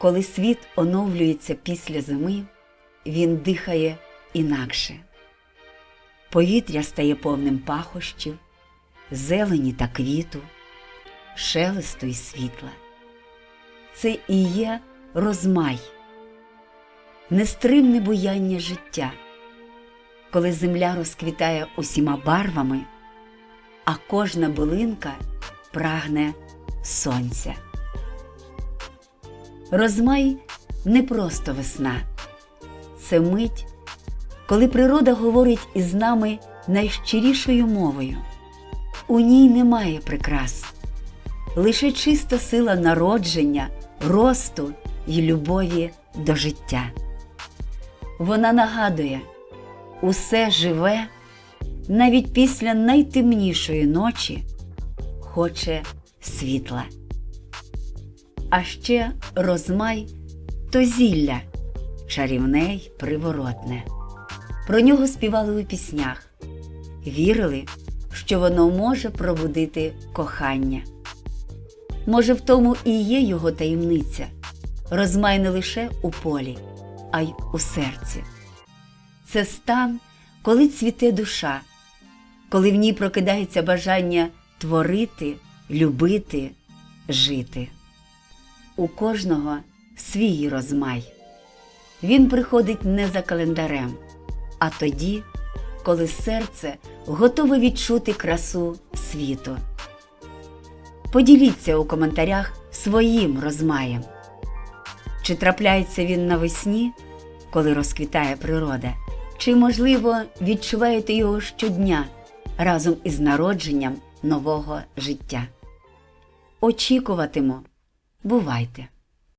Коли світ оновлюється після зими, він дихає інакше. Повітря стає повним пахощів, зелені та квіту, шелесту і світла. Це і є розмай, нестримне буяння життя, коли земля розквітає усіма барвами, а кожна билинка прагне сонця. Розмай не просто весна, це мить, коли природа говорить із нами найщирішою мовою. У ній немає прикрас, лише чиста сила народження, росту і любові до життя. Вона нагадує, усе живе навіть після найтемнішої ночі хоче світла. А ще розмай то зілля, чарівне й приворотне. Про нього співали у піснях, вірили, що воно може пробудити кохання. Може, в тому і є його таємниця, розмай не лише у полі, а й у серці. Це стан, коли цвіте душа, коли в ній прокидається бажання творити, любити, жити. У кожного свій розмай. Він приходить не за календарем, а тоді, коли серце готове відчути красу світу. Поділіться у коментарях своїм розмаєм. Чи трапляється він навесні, коли розквітає природа, чи, можливо, відчуваєте його щодня разом із народженням нового життя? Очікуватиму. Бувайте!